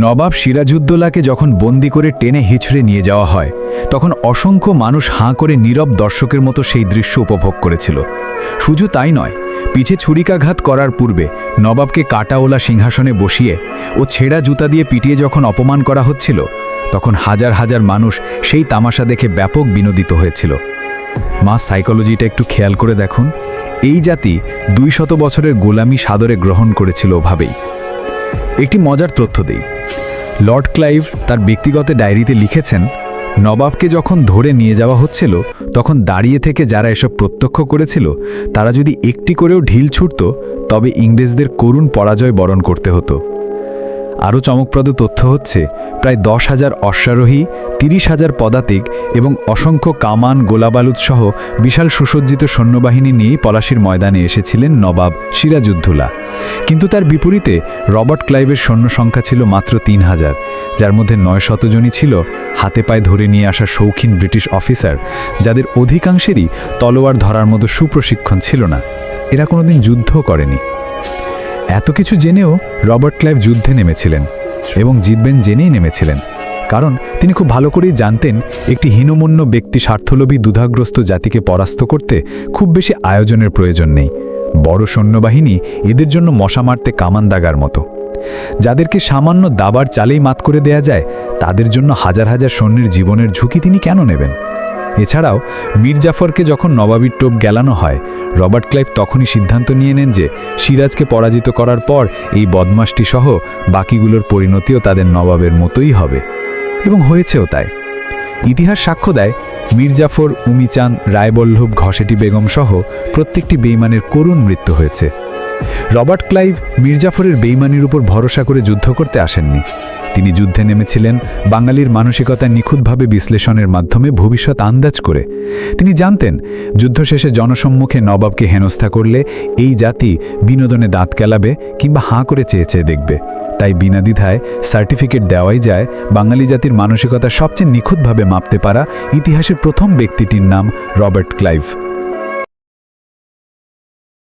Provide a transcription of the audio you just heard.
নবাব সিরাজউদ্দৌলাকে যখন বন্দি করে টেনে হিচড়ে নিয়ে যাওয়া হয়, তখন অসংখ্য মানুষ হাঁ করে নীরব দর্শকের মতো সেই দৃশ্য উপভোগ করেছিল। শুধু তাই নয়, পিছে ছুরিকাঘাত করার পূর্বে নবাবকে কাটাওলা সিংহাসনে বসিয়ে ও ছেঁড়া জুতা দিয়ে পিটিয়ে যখন অপমান করা হচ্ছিল, তখন হাজার হাজার মানুষ সেই তামাশা দেখে ব্যাপক বিনোদিত হয়েছিল। মা, সাইকোলজিটা একটু খেয়াল করে দেখুন। এই জাতি দুই শত বছরের গোলামি সাদরে গ্রহণ করেছিল ওভাবেই। একটি মজার তথ্য দেই। লর্ড ক্লাইভ তার ব্যক্তিগত ডায়েরিতে লিখেছেন, নবাবকে যখন ধরে নিয়ে যাওয়া হচ্ছিল, তখন দাঁড়িয়ে থেকে যারা এসব প্রত্যক্ষ করেছিল, তারা যদি একটি করেও ঢিল ছুটত, তবে ইংরেজদের করুণ পরাজয় বরণ করতে হতো। আরও চমকপ্রদ তথ্য হচ্ছে, প্রায় দশ হাজার অশ্বারোহী, তিরিশ হাজার পদাতিক এবং অসংখ্য কামান গোলাবালুদ সহ বিশাল সুসজ্জিত সৈন্যবাহিনী নিয়েই পলাশির ময়দানে এসেছিলেন নবাব সিরাজউদ্দৌলা। কিন্তু তার বিপরীতে রবার্ট ক্লাইভের সৈন্য সংখ্যা ছিল মাত্র তিন হাজার, যার মধ্যে নয় শতজনই ছিল হাতে পায়ে ধরে নিয়ে আসা শৌখিন ব্রিটিশ অফিসার, যাদের অধিকাংশেরই তলোয়ার ধরার মতো সুপ্রশিক্ষণ ছিল না। এরা কোনোদিন যুদ্ধ করেনি। এত কিছু জেনেও রবার্ট ক্লাইভ যুদ্ধে নেমেছিলেন এবং জিতবেন জেনেই নেমেছিলেন। কারণ তিনি খুব ভালো করেই জানতেন একটি হীনমন্য ব্যক্তি স্বার্থলোভী দুধাগ্রস্ত জাতিকে পরাস্ত করতে খুব বেশি আয়োজনের প্রয়োজন নেই। বড় সৈন্যবাহিনী এদের জন্য মশা মারতে কামান দাগার মতো। যাদেরকে সামান্য দাবার চালেই মাত করে দেয়া যায়, তাদের জন্য হাজার হাজার সৈন্যের জীবনের ঝুঁকি তিনি কেন নেবেন? এছাড়াও, মীর জাফরকে যখন নবাবির টোপ গেলানো হয়, রবার্ট ক্লাইভ তখনই সিদ্ধান্ত নিয়ে নেন যে সিরাজকে পরাজিত করার পর এই বদমাসটি সহ বাকিগুলোর পরিণতিও তাদের নবাবের মতোই হবে। এবং হয়েছেও তাই। ইতিহাস সাক্ষ্য দেয়, মীর জাফর উমিচাঁদ রায়বল্লভ ঘসেটি বেগম সহ প্রত্যেকটি বেইমানের করুণ মৃত্যু হয়েছে। রবার্ট ক্লাইভ মির্জাফরের বেইমানির উপর ভরসা করে যুদ্ধ করতে আসেননি। তিনি যুদ্ধে নেমেছিলেন, বাঙালির মানসিকতা নিখুঁতভাবে বিশ্লেষণের মাধ্যমে ভবিষ্যৎ আন্দাজ করে। তিনি জানতেন, যুদ্ধ শেষে জনসম্মুখে নবাবকে হেনস্থা করলে এই জাতি বিনোদনে দাঁত কেলাবে কিংবা হাঁ করে চেয়ে চেয়ে দেখবে। তাই বিনা দ্বিধায় সার্টিফিকেট দেওয়াই যায় বাঙালি জাতির মানসিকতা সবচেয়ে নিখুঁতভাবে মাপতে পারা ইতিহাসের প্রথম ব্যক্তিটির নাম রবার্ট ক্লাইভ।